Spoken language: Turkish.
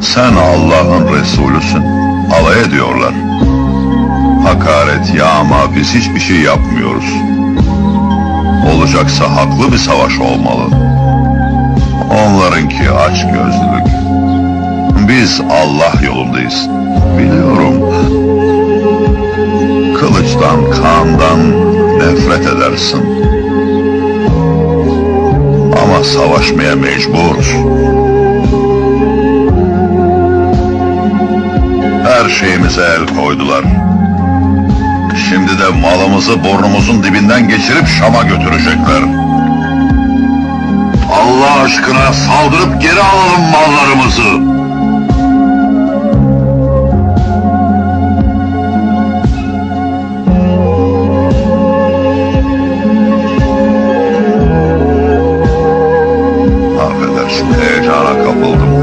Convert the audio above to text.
Sen Allah'ın Resulüsün. Alay ediyorlar. Hakaret, yağma biz hiçbir şey yapmıyoruz. Olacaksa haklı bir savaş olmalı. Onlarınki aç gözlülük. Biz Allah yolundayız. Biliyorum. Kılıçtan, kandan nefret edersin. Ama savaşmaya mecburuz. her şeyimize el koydular. Şimdi de malımızı burnumuzun dibinden geçirip Şam'a götürecekler. Allah aşkına saldırıp geri alalım mallarımızı. Affedersin, heyecana kapıldım.